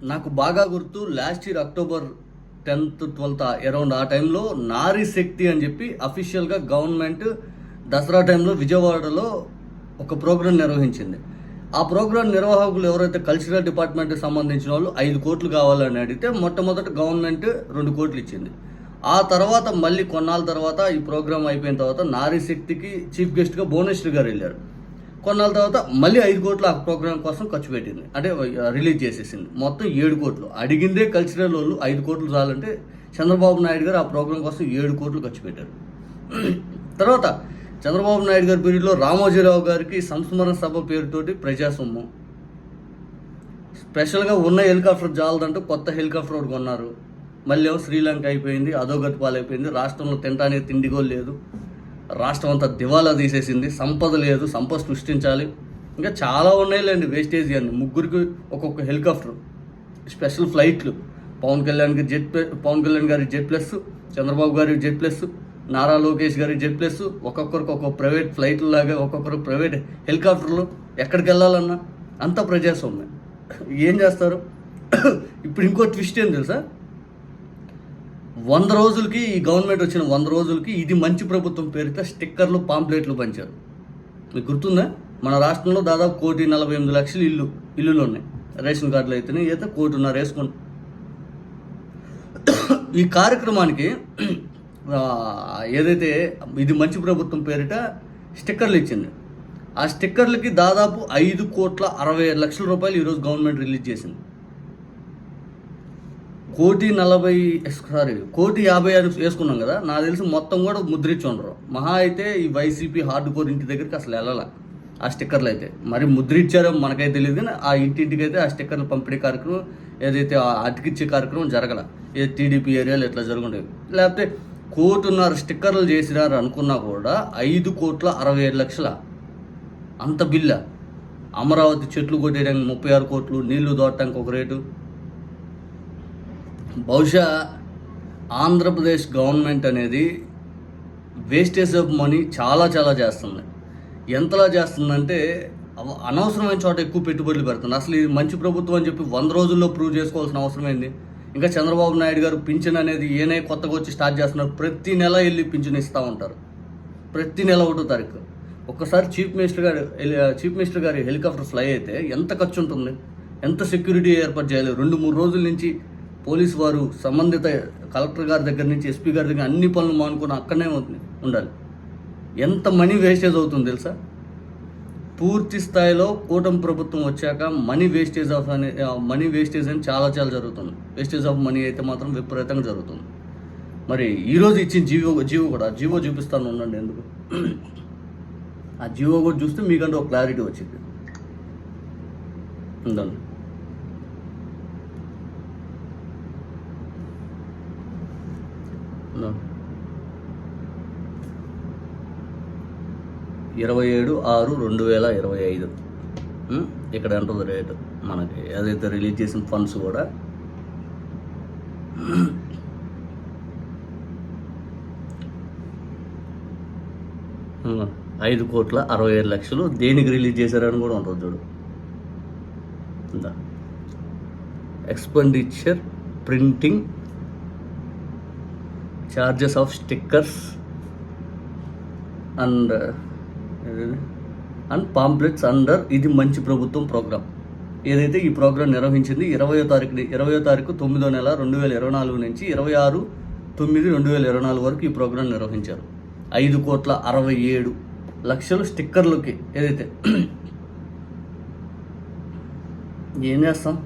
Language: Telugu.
నాకు బాగా గుర్తు last year October tenth twelfth around ఆ టైంలో నారీ శక్తి అని చెప్పి అఫీషియల్గా గవర్నమెంట్ దసరా టైంలో విజయవాడలో ఒక ప్రోగ్రాం నిర్వహించింది. ఆ ప్రోగ్రాం నిర్వాహకులు ఎవరైతే కల్చరల్ డిపార్ట్మెంట్కి సంబంధించిన వాళ్ళు ఐదు కోట్లు కావాలని అడిగితే మొట్టమొదట గవర్నమెంట్ రెండు కోట్లు ఇచ్చింది. ఆ తర్వాత మళ్ళీ కొన్నాళ్ళ తర్వాత ఈ ప్రోగ్రాం అయిపోయిన తర్వాత నారీ శక్తికి చీఫ్ గెస్ట్గా భువనేశ్వరి గారు వెళ్ళారు. కొన్నాళ్ళ తర్వాత మళ్ళీ ఐదు కోట్లు ఆ ప్రోగ్రామ్ కోసం ఖర్చు పెట్టింది. అంటే రిలీజ్ చేసేసింది. మొత్తం ఏడు కోట్లు. అడిగిందే కల్చరల్ వాళ్ళు ఐదు కోట్లు చాలంటే చంద్రబాబు నాయుడు గారు ఆ ప్రోగ్రామ్ కోసం ఏడు కోట్లు ఖర్చు పెట్టారు. తర్వాత చంద్రబాబు నాయుడు గారి పీరియడ్లో రామోజీరావు గారికి సంస్మరణ సభ పేరుతోటి ప్రజాసొమ్ము. స్పెషల్గా ఉన్న హెలికాప్టర్ జాలదంటూ కొత్త హెలికాప్టర్ ఒకటి కొన్నారు. మళ్ళీ శ్రీలంక అయిపోయింది అధోగతి పాలైపోయింది రాష్ట్రంలో తినడానికి తిండిగో లేదు. రాష్ట్రం అంతా దివాలా తీసేసింది. సంపద లేదు సంపద సృష్టించాలి. ఇంకా చాలా ఉన్నాయిలేండి వేస్టేజ్ అని ముగ్గురికి ఒక్కొక్క హెలికాప్టర్ స్పెషల్ ఫ్లైట్లు పవన్ కళ్యాణ్కి జెట్ పవన్ కళ్యాణ్ గారి జెట్ ప్లస్ చంద్రబాబు గారి జెట్ ప్లస్ నారా లోకేష్ గారి జెట్ ప్లస్ ఒక్కొక్కరికి ఒక్కొక్క ప్రైవేట్ ఫ్లైట్లు లాగా ఒక్కొక్కరు ప్రైవేట్ హెలికాప్టర్లు ఎక్కడికి వెళ్ళాలన్నా అంతా ప్రజాస్వామ్యం. ఏం చేస్తారు? ఇప్పుడు ఇంకో ట్విస్ట్ ఏం తెలుసా? వంద రోజులకి ఈ గవర్నమెంట్ వచ్చిన వంద రోజులకి ఇది మంచి ప్రభుత్వం పేరుతో స్టిక్కర్లు పాంప్లెట్లు పంచారు. మీకు గుర్తుందా? మన రాష్ట్రంలో దాదాపు కోటి నలభై ఎనిమిది లక్షలు ఇల్లు ఇల్లులు ఉన్నాయి. రేషన్ కార్డులు అయితేనే అయితే కోటిన్నర వేసుకోండి ఈ కార్యక్రమానికి ఏదైతే ఇది మంచి ప్రభుత్వం పేరిట స్టిక్కర్లు ఇచ్చింది ఆ స్టిక్కర్లకి దాదాపు ఐదు కోట్ల అరవై ఐదు లక్షల రూపాయలు ఈరోజు గవర్నమెంట్ రిలీజ్ చేసింది. కోటి నలభై సారీ కోటి యాభై ఆరు వేసుకున్నాం కదా నాకు తెలిసి మొత్తం కూడా ముద్రించి ఉండరు మహా అయితే ఈ వైసీపీ హార్డ్ కోర్ ఇంటి దగ్గరికి అసలు వెళ్ళాల ఆ స్టిక్కర్లు అయితే. మరి ముద్రించారో మనకైతే తెలియదు కానీ ఆ ఇంటింటికి అయితే ఆ స్టిక్కర్లు పంపిణీ కార్యక్రమం ఏదైతే అతికిచ్చే కార్యక్రమం జరగల ఏ టీడీపీ ఏరియాలో ఇట్లా జరుగుండేవి లేకపోతే కోటిన్నర స్టిక్కర్లు చేసినారు అనుకున్నా కూడా ఐదు కోట్ల అరవై ఏడు లక్షల అంత బిల్ల. అమరావతి చెట్లు కొట్టేయడానికి ముప్పై ఆరు కోట్లు నీళ్ళు దోటడానికి ఒక రేటు. బహుశా ఆంధ్రప్రదేశ్ గవర్నమెంట్ అనేది వేస్టేజ్ ఆఫ్ మనీ చాలా చాలా చేస్తుంది. ఎంతలా చేస్తుందంటే అనవసరమైన చోట ఎక్కువ పెట్టుబడులు పెడుతుంది. అసలు ఇది మంచి ప్రభుత్వం అని చెప్పి వంద రోజుల్లో ప్రూవ్ చేసుకోవాల్సిన అవసరం ఏంది? ఇంకా చంద్రబాబు నాయుడు గారు పింఛన్ అనేది ఏనే కొత్తగా వచ్చి స్టార్ట్ చేస్తున్నారు. ప్రతి నెల వెళ్ళి పింఛన్ ఇస్తూ ఉంటారు. ప్రతి నెల ఒకటో తారీఖు. ఒక్కసారి చీఫ్ మినిస్టర్ గారు చీఫ్ మినిస్టర్ గారి హెలికాప్టర్ ఫ్లై అయితే ఎంత ఖర్చు ఉంటుంది? ఎంత సెక్యూరిటీ ఏర్పాటు చేయాలి? రెండు మూడు రోజుల నుంచి పోలీసు వారు సంబంధిత కలెక్టర్ గారి దగ్గర నుంచి ఎస్పీ గారి దగ్గర అన్ని పనులు మానుకొని అక్కడనే ఉండాలి. ఎంత మనీ వేస్టేజ్ అవుతుంది తెలుసా? పూర్తి స్థాయిలో కూటమి ప్రభుత్వం వచ్చాక మనీ వేస్టేజ్ ఆఫ్ అనే మనీ వేస్టేజ్ అని చాలా చాలా జరుగుతుంది. వేస్టేజ్ ఆఫ్ మనీ అయితే మాత్రం విపరీతంగా జరుగుతుంది. మరి ఈరోజు ఇచ్చిన జీవో జీవో కూడా జీవో చూపిస్తాను ఉండండి ఎందుకు? ఆ జీవో కూడా చూస్తే మీకంటే ఒక క్లారిటీ వచ్చింది. ఉందండి ఇరవై ఏడు ఆరు రెండు వేల ఇరవై ఐదు ఇక్కడ ఉంటుంది రేటు మనకి ఏదైతే రిలీజ్ చేసిన ఫండ్స్ కూడా. ఐదు కోట్ల అరవై ఏడు లక్షలు దేనికి రిలీజ్ చేశారని కూడా ఉంటుంది చూడు. Expenditure printing charges of stickers and and pamphlets under ఇది మంచి ప్రభుత్వం ప్రోగ్రామ్ ఏదైతే ఈ ప్రోగ్రాం నిర్వహించింది ఇరవయో తారీఖు ఇరవయో తారీఖు తొమ్మిదో నెల రెండు వేల ఇరవై నాలుగు నుంచి ఇరవై ఆరు తొమ్మిది రెండు వేల ఇరవై నాలుగు వరకు ఈ ప్రోగ్రాం నిర్వహించారు. ఐదు కోట్ల అరవై ఏడు లక్షలు స్టిక్కర్లకి ఏదైతే ఏం చేస్తాం?